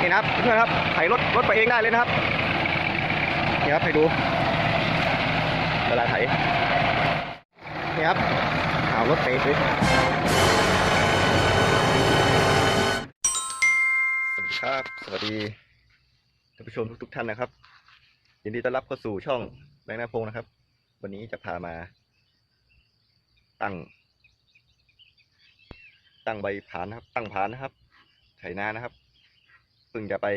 นี่นะครับเพื่อนครับไถรถรถไปเองได้เลยนะครับนี่ครับให้ดูเวลาไถนี่ครับเอารถไปเลยสวัสดีครับสวัสดีท่านผู้ชมทุกๆท่านนะครับ ยินดีต้อนรับเข้าสู่ช่องแบงค์นาพงนะครับ วันนี้จะพามา ตั้ง ตั้งใบผานนะครับ ตั้งผานนะครับไถนานะครับ เพิ่งจะไป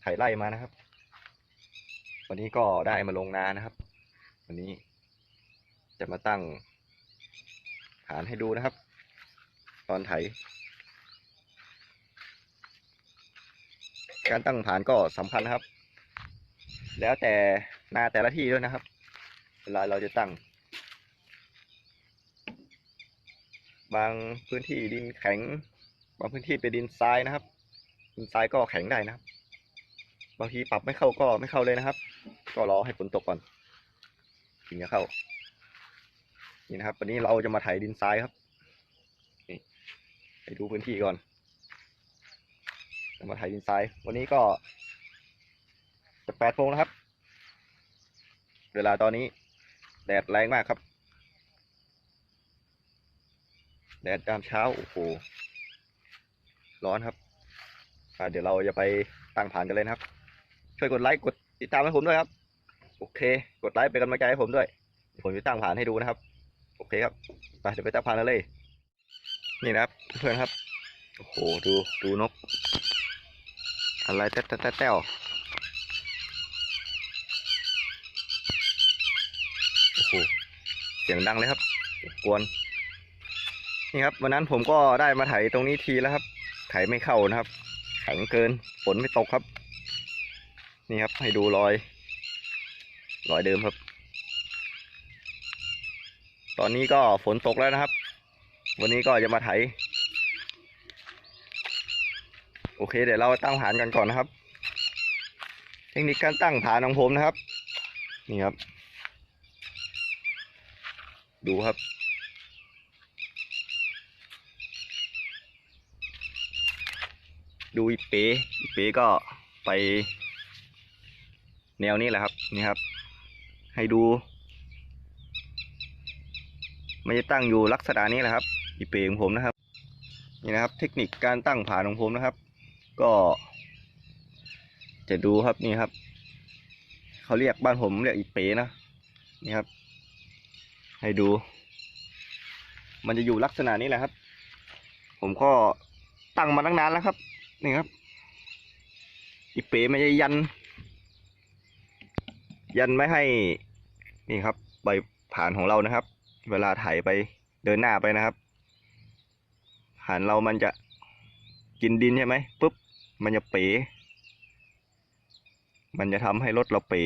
ไถไร่มานะครับ วันนี้ก็ได้มาลงนานะครับ วันนี้จะมาตั้งผานให้ดูนะครับ ตอนไถ การตั้งผานก็สำคัญนะครับ แล้วแต่นาแต่ละที่ด้วยนะครับ เวลาเราจะตั้ง บางพื้นที่ดินแข็ง บางพื้นที่เป็นดินทรายนะครับ ดินทรายก็แข็งได้นะครับ บางทีปรับไม่เข้าก็ไม่เข้าเลยนะครับ ก็รอให้ฝนตกก่อนถึงจะเข้า นี่นะครับ วันนี้เราจะมาไถดินทรายครับนี่ไปดูพื้นที่ก่อนจะมาไถดินทราย วันนี้ก็จะแปดโมงนะครับ เวลาตอนนี้ แดดแรงมากครับ แดดยามเช้า โอ้โห ร้อนครับเดี๋ยวเราจะไปตั้งผ่านกันเลยนะครับ ช่วยกดไลค์กดติดตามให้ผมด้วยครับ โอเค กดไลค์เป็นกำลังใจให้ผมด้วยผมจะตั้งผ่านให้ดูนะครับ โอเคครับไปเดี๋ยวไปตั้งผ่านกันเลย นี่นะครับเพื่อนครับโอ้โหดูดูนก อะไรแต๊ะแต๊ะแต๊ะแต้วโอ้โหเสียงดังเลยครับกวนนี่ครับวันนั้นผมก็ได้มาไถตรงนี้ทีแล้วครับ ไถไม่เข้านะครับแข็งเกินฝนไม่ตกครับ นี่ครับให้ดูรอย รอยเดิมครับ ตอนนี้ก็ฝนตกแล้วนะครับ วันนี้ก็จะมาไถ โอเคเดี๋ยวเราตั้งฐานกันก่อนนะครับ เทคนิคการตั้งฐานของผมนะครับ นี่ครับ ดูครับ ดูอีเป๋อีเป๋ก็ไปแนวนี้แหละครับนี่ครับ ให้ดูมันจะตั้งอยู่ลักษณะนี้แหละครับ อีเป๋ของผมนะครับ นี่นะครับ เทคนิคการตั้งผ่านของผมนะครับ ก็ จะดูครับนี่ครับเขาเรียกบ้านผมเรียกอีเป๋นะนี่ครับ ให้ดู มันจะอยู่ลักษณะนี้แหละครับ ผมก็ตั้งมาตั้งนานแล้วครับ นี่ครับอีเป๋มันจะยัน ยันไม่ให้ นี่ครับใบผ่านของเรานะครับ เวลาไถไปเดินหน้าไปนะครับ ผ่านเรามันจะกินดินใช่ไหมปุ๊บมันจะเป๋ มันจะทำให้รถเราเป๋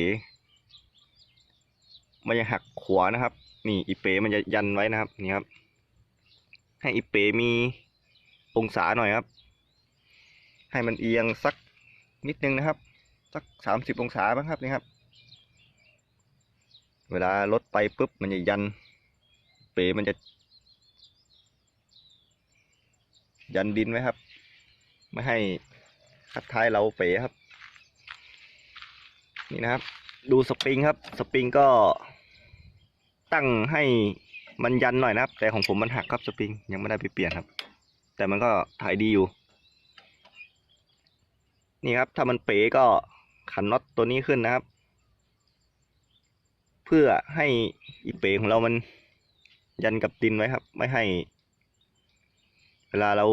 มันจะหักขวานะครับ นี่อีเป๋มันจะยันไว้นะครับ นี่ครับ ให้อีเป๋มีองศาหน่อยครับ ให้มันเอียงสักนิดนึงนะครับ สักสามสิบองศาบ้างครับนี่ครับ เวลารถไปปุ๊บมันจะยัน เป๋มันจะ ยันดินไว้ครับ ไม่ให้คัดท้ายเราเป๋ครับ นี่นะครับ ดูสปริงครับ สปริงก็ตั้งให้มันยันหน่อยนะครับ แต่ของผมมันหักครับสปริงยังไม่ได้ไปเปลี่ยนครับ แต่มันก็ถ่ายดีอยู่ นี่ครับ ถ้ามันเป๋ก็ขันน็อตตัวนี้ขึ้นนะครับ เพื่อให้อีเป๋ของเรามันยันกับดินไว้ครับ ไม่ให้ เวลาเรา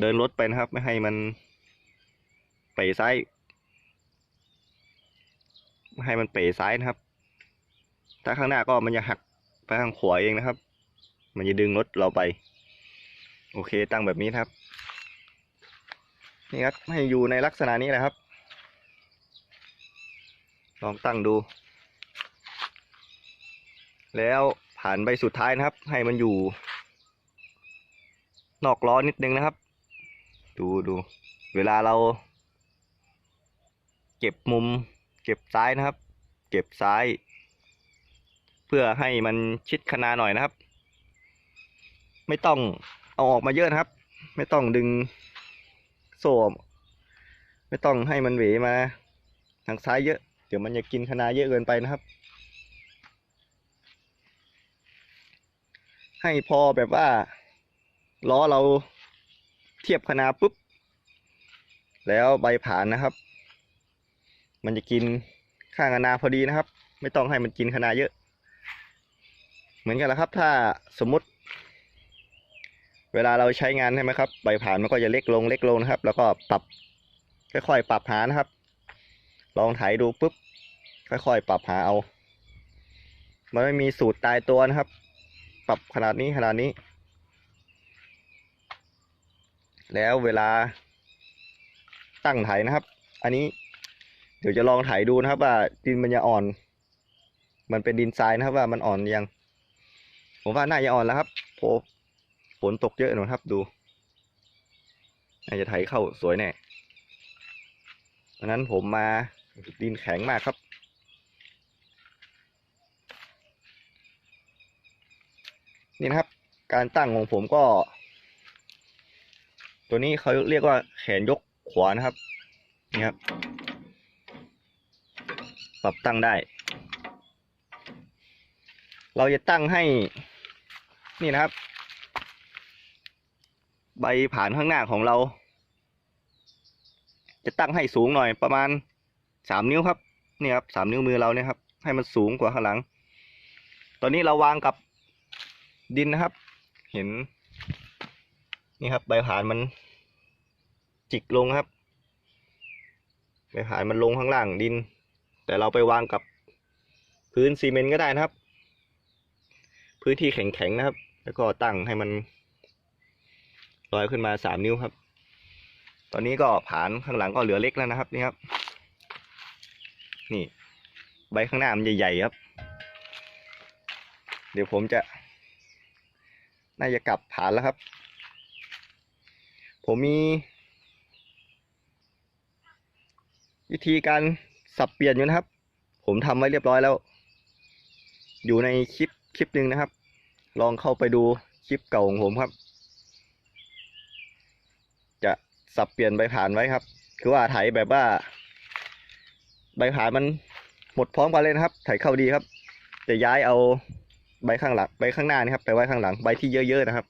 เดินรถไปนะครับ ไม่ให้มันเป๋ซ้ายไม่ให้มันเป๋ซ้ายนะครับ ถ้าข้างหน้าก็มันจะหักไปข้างขวาเองนะครับ มันจะดึงรถเราไป โอเคตั้งแบบนี้ครับ นี่ครับให้อยู่ในลักษณะนี้แหละครับ ลองตั้งดู แล้วผ่านใบสุดท้ายนะครับ ให้มันอยู่ นอกล้อนิดนึงนะครับ ดูดูเวลาเรา เก็บมุม เก็บซ้ายนะครับ เก็บซ้าย เพื่อให้มันชิดคนาหน่อยนะครับ ไม่ต้องเอาออกมาเยอะนะครับ ไม่ต้องดึง โซ่ ไม่ต้องให้มันเหวมา ทางซ้ายเยอะ เดี๋ยวมันจะกินคะนาเยอะเกินไปนะครับ ให้พอแบบว่าล้อเราเทียบคะนาปุ๊บ แล้วใบผ่านนะครับ มันจะกินข้างคะนาพอดีนะครับ ไม่ต้องให้มันกินคะนาเยอะ เหมือนกันแหละครับ ถ้าสมมติ เวลาเราใช้งานใช่ไหมครับใบผ่านมันก็จะเล็กลงเล็กลงนะครับ แล้วก็ปรับค่อยๆปรับหานะครับ ลองถ่ายดูปุ๊บค่อยๆปรับหาเอา มันไม่มีสูตรตายตัวนะครับ ปรับขนาดนี้ขนาดนี้ แล้วเวลาตั้งไถนะครับ อันนี้เดี๋ยวจะลองไถดูนะครับ ว่าดินมันจะอ่อน มันเป็นดินทรายนะครับว่ามันอ่อนยัง ผมว่าน่าจะอ่อนแล้วครับโผฝ นตกเยอะหน่อยครับดูน่าจะไถเข้าสวยแน่ดังนั้นผมมาดินแข็งมากครับ นี่นะครับ การตั้งของผมก็ ตัวนี้เขาเรียกว่าแขนยกขวานะครับ นี่ครับ ปรับตั้งได้ เราจะตั้งให้ นี่นะครับ ใบผ่านข้างหน้าของเรา จะตั้งให้สูงหน่อยประมาณสามนิ้วครับนี่ครับสามนิ้วมือเราเนี่ยครับ ให้มันสูงกว่าข้างหลัง ตอนนี้เราวางกับดินนะครับ เห็น นี่ครับ ใบผ่านมัน จิกลงครับ ใบผ่านมันลงข้างล่างดิน แต่เราไปวางกับพื้นซีเมนต์ก็ได้นะครับ พื้นที่แข็งๆนะครับ แล้วก็ตั้งให้มัน ลอยขึ้นมาสามนิ้วครับ ตอนนี้ก็ผานข้างหลังก็เหลือเล็กแล้วนะครับนี่ครับ นี่ใบข้างหน้ามันใหญ่ๆครับ เดี๋ยวผมจะ น่าจะกลับผานแล้วครับ ผมมีวิธีการสับเปลี่ยนอยู่นะครับ ผมทำไว้เรียบร้อยแล้ว อยู่ในคลิปคลิปหนึ่งนะครับ ลองเข้าไปดูคลิปเก่าของผมครับ จะ สับเปลี่ยนใบผ่านไว้ครับ คือว่าไถแบบว่า ใบผ่านมันหมดพร้อมกันเลยนะครับ ไถเข้าดีครับ จะย้ายเอาใบข้างหลังใบข้างหน้านี่ครับ ไปไว้ข้างหลังใบที่เยอะๆนะครับ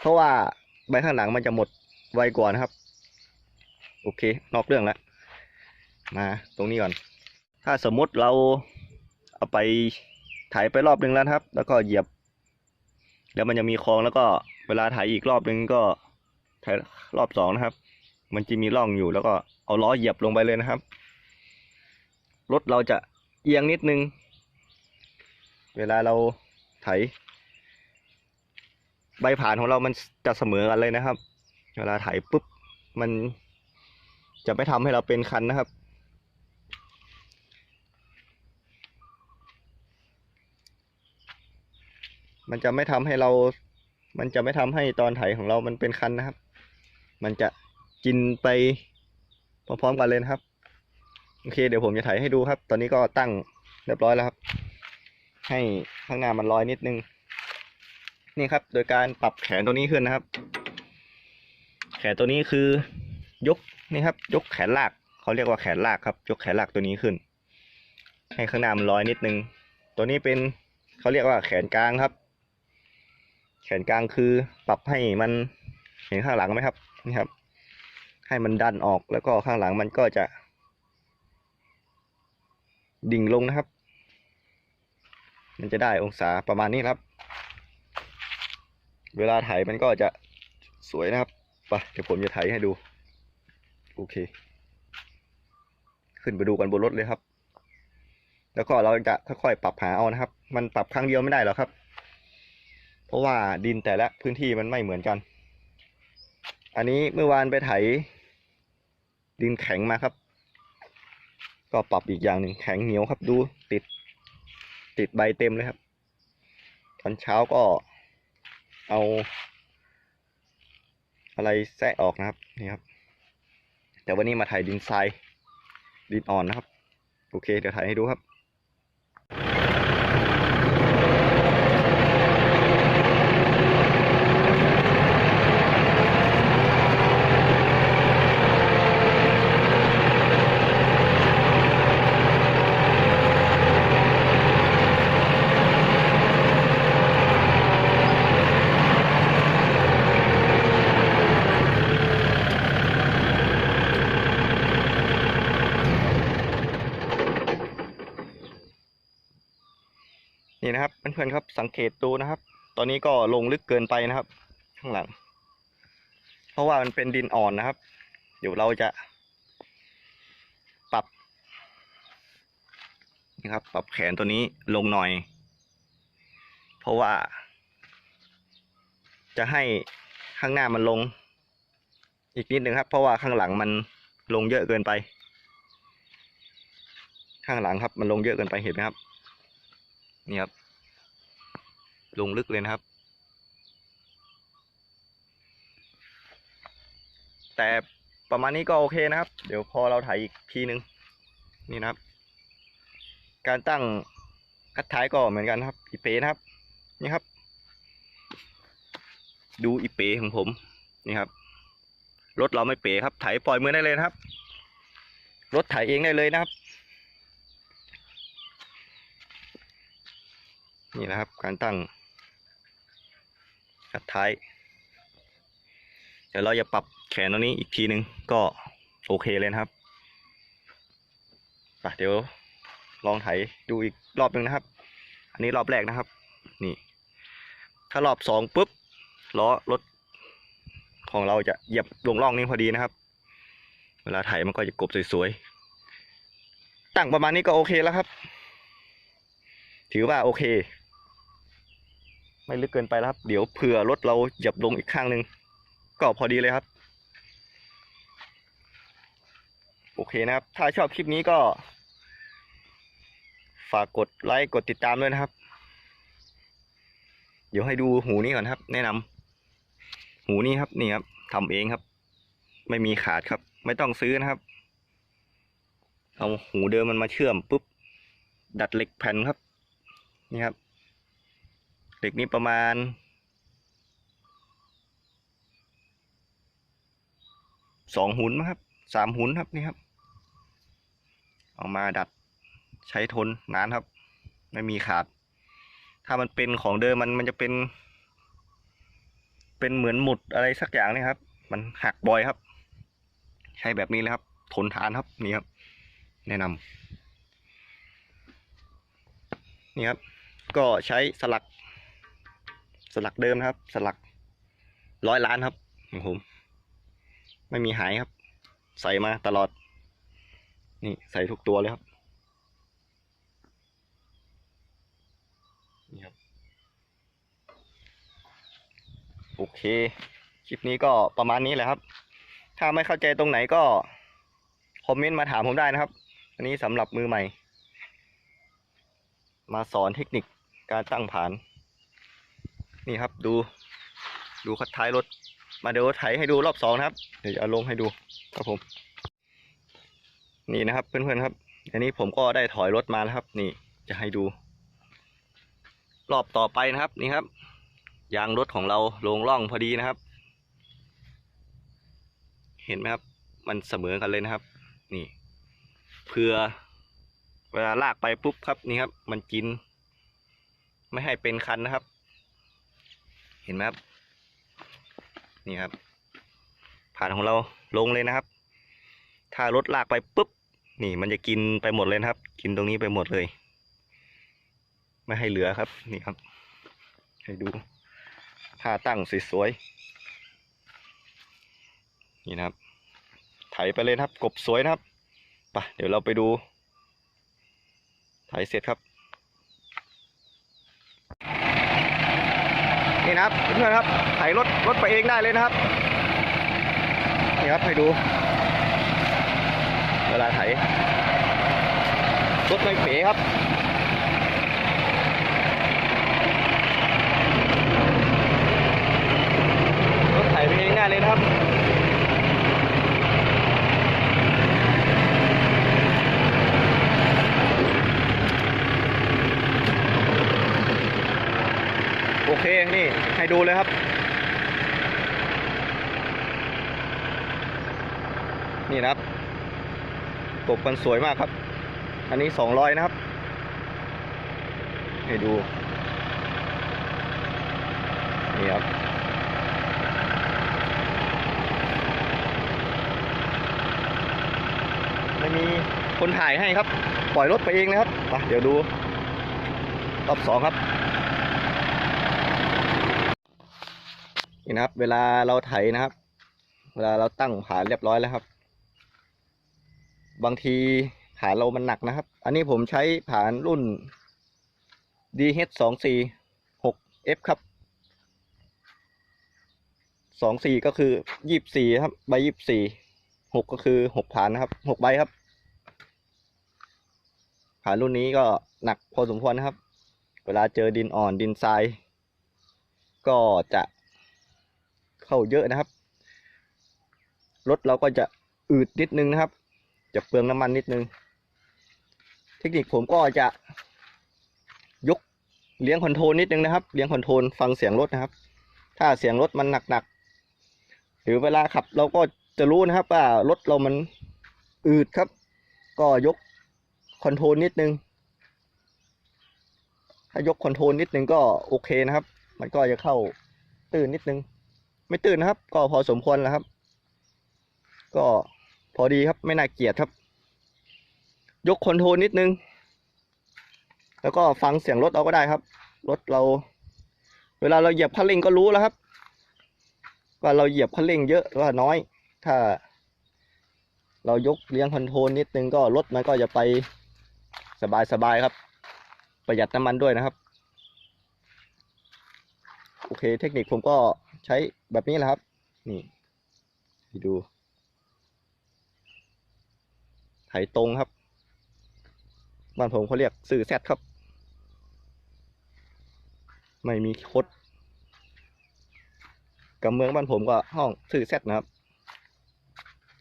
เพราะว่าใบข้างหลังมันจะหมดไวกว่านะครับ โอเค นอกเรื่องแล้วมาตรงนี้ก่อน ถ้าสมมติเราเอาไปไถไปรอบหนึ่งแล้วครับ แล้วก็เหยียบ แล้วมันจะมีคลองแล้วก็เวลาไถอีกรอบหนึ่งก็ รอบสองนะครับ มันจะมีร่องอยู่แล้วก็เอาล้อเหยียบลงไปเลยนะครับ รถเราจะเอียงนิดนึง เวลาเราไถ ใบผ่านของเรามันจะเสมอกันเลยนะครับ เวลาไถปุ๊บมันจะไม่ทำให้เราเป็นคันนะครับมันจะไม่ทำให้เรา มันจะไม่ทำให้ตอนไถของเรามันเป็นคันนะครับ มันจะกินไปพร้อมๆกันเลยนะครับ โอเค เดี๋ยวผมจะไถให้ดูครับ ตอนนี้ก็ตั้งเรียบร้อยแล้วครับ ให้ข้างหน้ามันลอยนิดนึง นี่ครับ โดยการปรับแขนตัวนี้ขึ้นนะครับ แขนตัวนี้คือยกนี่ครับ ยกแขนลากเขาเรียกว่าแขนลากครับ ยกแขนลากตัวนี้ขึ้น ให้ข้างหน้ามันลอยนิดนึง ตัวนี้เป็นเขาเรียกว่าแขนกลางครับ แขนกลางคือปรับให้มันเห็นข้างหลังไหมครับ นี่ครับ ให้มันดันออกแล้วก็ข้างหลังมันก็จะ ดิ่งลงนะครับ มันจะได้องศาประมาณนี้ครับ เวลาไถมันก็จะสวยนะครับไปเดี๋ยวผมจะไถให้ดู โอเค ขึ้นไปดูกันบนรถเลยครับ แล้วก็เราจะค่อยๆปรับหาเอานะครับ มันปรับครั้งเดียวไม่ได้หรอกครับ เพราะว่าดินแต่ละพื้นที่มันไม่เหมือนกัน อันนี้เมื่อวานไปไถ ดินแข็งมาครับ ก็ปรับอีกอย่างหนึ่งแข็งเหนียวครับดูติด ติดใบเต็มเลยครับ ตอนเช้าก็เอา อะไรแซะออกนะครับนี่ครับ แต่วันนี้มาไถดินทรายดินอ่อนนะครับ โอเคเดี๋ยวถ่ายให้ดูครับ พื่อนๆครับ สังเกตดูนะครับ ตอนนี้ก็ลงลึกเกินไปนะครับ ข้างหลัง เพราะว่ามันเป็นดินอ่อนนะครับ เดี๋ยวเราจะปรับนะครับ ปรับแขนตัวนี้ลงหน่อย เพราะว่า จะให้ข้างหน้ามันลง อีกนิดนึงครับ เพราะว่าข้างหลังมันลงเยอะเกินไป ข้างหลังครับ มันลงเยอะเกินไปเห็นไหมครับนี่ครับ ลงลึกเลยนะครับ แต่ประมาณนี้ก็โอเคนะครับ เดี๋ยวพอเราถ่ายอีกทีนึง นี่นะครับ การตั้งคัดท้ายก็เหมือนกันครับ อีเป๋นะครับ นี่ครับ ดูอีเป๋ของผม นี่ครับ รถเราไม่เป๋ครับไถปล่อยมือได้เลยนะครับ รถไถเองได้เลยนะครับ นี่นะครับ การตั้ง คัดท้าย เดี๋ยวเราจะปรับแขนตรงนี้อีกทีหนึ่งก็โอเคเลยนะครับไปเดี๋ยวลองไถดูอีกรอบหนึ่งนะครับ อันนี้รอบแรกนะครับ นี่ ถ้ารอบสองปุ๊บล้อรถของเราจะเหยียบลงร่องนี้พอดีนะครับ เวลาไถมันก็จะกบสวยๆ ตั้งประมาณนี้ก็โอเคแล้วครับ ถือว่าโอเค ไม่ลึกเกินไปแล้วครับ เดี๋ยวเผื่อรถเราหยียบลงอีกข้างหนึ่งก็พอดีเลยครับ โอเคนะครับ ถ้าชอบคลิปนี้ก็ ฝากกดไลค์กดติดตามด้วยนะครับ เดี๋ยวให้ดูหูนี้ก่อนครับ แนะนำหูนี้ครับนี่ครับทำเองครับ ไม่มีขาดครับ ไม่ต้องซื้อนะครับ เอาหูเดิมมันมาเชื่อมปุ๊บดัดเหล็กแผ่นครับ นี่ครับ เหล็กนี้ประมาณสองหุนมั้งครับสามหุนครับนี่ครับ เอามาดัดใช้ทนนานครับ ไม่มีขาด ถ้ามันเป็นของเดิมมันมันจะเป็น เป็นเหมือนหมุดอะไรสักอย่างนี่ครับ มันหักบ่อยครับ ใช้แบบนี้เลยครับ ทนทานครับนี่ครับ แนะนำนี่ครับ ก็ใช้สลัก สลักเดิมนะครับ สลักร้อยล้านครับของผม ไม่มีหายครับ ใส่มาตลอด นี่ใส่ทุกตัวเลยครับ นี่ครับ โอเค คลิปนี้ก็ประมาณนี้แหละครับ ถ้าไม่เข้าใจตรงไหนก็ คอมเมนต์มาถามผมได้นะครับ อันนี้สำหรับมือใหม่ มาสอนเทคนิคการตั้งผาน นี่ครับดู ดูคัดท้ายรถ มาเดี๋ยวไถให้ดูรอบสองนะครับ เดี๋ยวจะเอาลงให้ดูครับผม นี่นะครับเพื่อนๆครับ อันนี้ผมก็ได้ถอยรถมาแล้วครับ นี่จะให้ดู รอบต่อไปนะครับ นี่ครับ ยางรถของเราลงร่องพอดีนะครับ เห็นไหมครับ มันเสมอกันเลยนะครับ นี่เพื่อเวลาลากไปปุ๊บครับนี่ครับ มันกิน ไม่ให้เป็นคันนะครับ เห็นไหมครับ นี่ครับ ผ่านของเราลงเลยนะครับ ถ้ารถลากไปปุ๊บ นี่มันจะกินไปหมดเลยนะครับ กินตรงนี้ไปหมดเลย ไม่ให้เหลือครับ นี่ครับ ให้ดูท่าตั้งสวยๆ นี่นะครับ ไถไปเลยครับ กบสวยนะครับ ไป เดี๋ยวเราไปดู ไถเสร็จครับ นี่นะครับเพื่อนครับไถรถรถไปเองได้เลยนะครับนี่ครับให้ดูเวลาไถรถไม่เป๋ครับรถไถไปเองได้เลยนะครับ เคนี่ให้ดูเลยครับนี่นะครับกบมันสวยมากครับ อันนี้สองร้อยนะครับ ให้ดู นี่ครับ ไม่มีคนถ่ายให้ครับ ปล่อยรถไปเองนะครับมาเดี๋ยวดู รอบสองครับ นี่นะครับ เวลาเราไถนะครับ เวลาเราตั้งผานเรียบร้อยแล้วครับ บางทีผานเรามันหนักนะครับ อันนี้ผมใช้ผานรุ่น DH สองสี่หก F ครับสองสี่ก็คือยี่สี่ครับ ใบยี่สี่หกก็คือหกผานนะครับหกใบครับ ผานรุ่นนี้ก็หนักพอสมควรนะครับ เวลาเจอดินอ่อนดินทราย ก็จะ เข้าเยอะนะครับ รถเราก็จะอืดนิดนึงนะครับ จะเปลืองน้ำมันนิดนึง เทคนิคผมก็จะยกเลี้ยงคอนโทรลนิดนึงนะครับ เลี้ยงคอนโทรลฟังเสียงรถนะครับ ถ้าเสียงรถมันหนักๆหรือเวลาขับเราก็จะรู้นะครับว่ารถเรามันอืดครับ ก็ยกคอนโทรลนิดนึง ถ้ายกคอนโทรลนิดนึงก็โอเคนะครับ มันก็จะเข้าตื่นนิดนึง ไม่ตื่นนะครับ ก็พอสมควรแล้วครับ ก็พอดีครับ ไม่น่าเกลียดครับ ยกคอนโทรลนิดนึง แล้วก็ฟังเสียงรถเอาก็ได้ครับ รถเรา เวลาเราเหยียบคันเร่งก็รู้แล้วครับ ว่าเราเหยียบคันเร่งเยอะหรือว่าน้อย ถ้า เรายกเลี้ยงคอนโทรลนิดนึงก็รถมันก็จะไปสบายๆครับ ประหยัดน้ำมันด้วยนะครับ โอเค เทคนิคผมก็ ใช้แบบนี้แหละครับ นี่ให้ดู ไถตรงครับบ้านผมเขาเรียกสื่อแซดครับ ไม่มีคดกับเมืองบ้านผมก็ห้องสื่อแซดนะครับ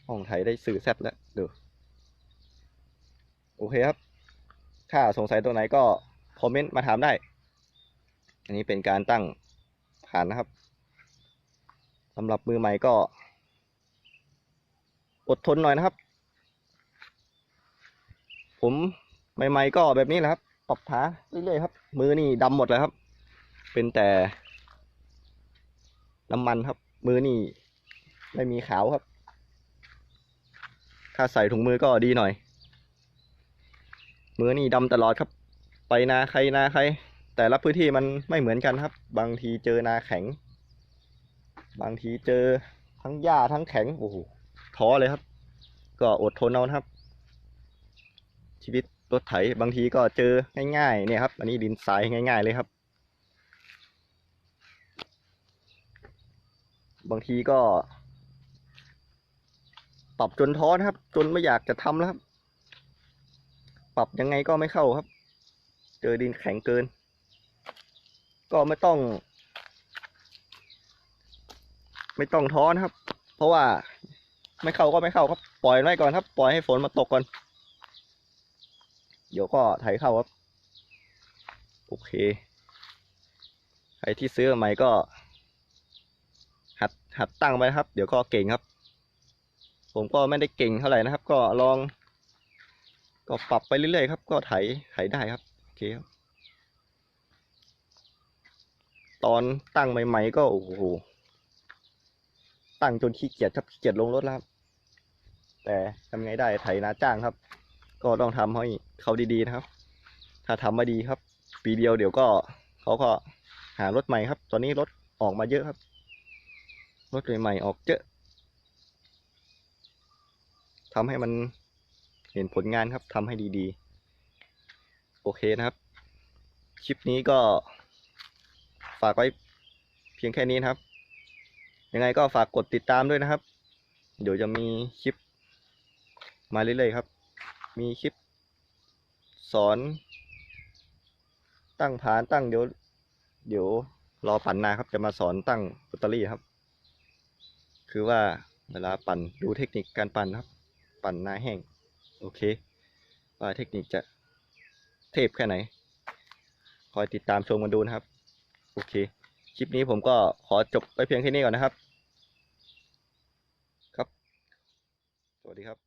ห้องไถได้สื่อแซดแล้วดูโอเคครับ ถ้าสงสัยตรงไหนก็คอมเมนต์มาถามได้ อันนี้เป็นการตั้งผ่านนะครับ สำหรับมือใหม่ก็ อดทนหน่อยนะครับ ผมใหม่ ๆ ก็แบบนี้แหละครับ ปรับขาเรื่อยๆครับ มือนี่ดำหมดเลยครับ เป็นแต่น้ำมันครับ มือนี่ไม่มีขาวครับ ถ้าใส่ถุงมือก็ดีหน่อย มือนี่ดำตลอดครับ ไปนาใครนาใคร แต่ละพื้นที่มันไม่เหมือนกันครับ บางทีเจอนาแข็ง บางทีเจอทั้งหญ้าทั้งแข็งโอ้โหท้อเลยครับ ก็อดทนเอานะครับ ชีวิตรถไถบางทีก็เจอง่ายๆเนี่ยครับ อันนี้ดินทรายง่าย ๆเลยครับ บางทีก็ปรับจนท้อนะครับ จนไม่อยากจะทำแล้วครับ ปรับยังไงก็ไม่เข้าครับ เจอดินแข็งเกิน ก็ไม่ต้อง ไม่ต้องท้อนะครับ เพราะว่าไม่เข้าก็ไม่เข้าครับ ปล่อยไว้ก่อนครับ ปล่อยให้ฝนมาตกก่อน เดี๋ยวก็ไถเข้าครับ โอเค ใครที่ซื้อใหม่ก็ หัดหัดตั้งไปนะครับ เดี๋ยวก็เก่งครับ ผมก็ไม่ได้เก่งเท่าไหร่นะครับ ก็ลอง ก็ปรับไปเรื่อยๆครับ ก็ไถไถได้ครับ โอเคครับ ตอนตั้งใหม่ๆก็โอ้โห ตั้งจนขี้เกียจครับขี้เกียจลงรถแล้วครับ แต่ทำไงได้ไถนาจ้างครับ ก็ต้องทำให้เขาดีๆนะครับ ถ้าทำม่ดีครับ ปีเดียวเดี๋ยวก็เขาก็หารถใหม่ครับ ตอนนี้รถออกมาเยอะครับ รถใหม่ๆออกเยอะทำให้มันเห็นผลงานครับทำให้ดีๆ โอเคนะครับ คลิปนี้ก็ฝากไว้เพียงแค่นี้นะครับ ยังไงก็ฝากกดติดตามด้วยนะครับ เดี๋ยวจะมีคลิป มาเรื่อยๆครับ มีคลิป สอน ตั้งผานตั้งเดี๋ยว เดี๋ยวรอปั่นนาครับ จะมาสอนตั้งแบตเตอรี่ครับ คือว่าเวลาปั่นดูเทคนิคการปั่นครับ ปั่นนาแห้งโอเค ว่าเทคนิคจะเทพแค่ไหน คอยติดตามชมกันดูนะครับ โอเค คลิปนี้ผมก็ขอจบไปเพียงแค่นี้ก่อนนะครับ ครับ สวัสดีครับ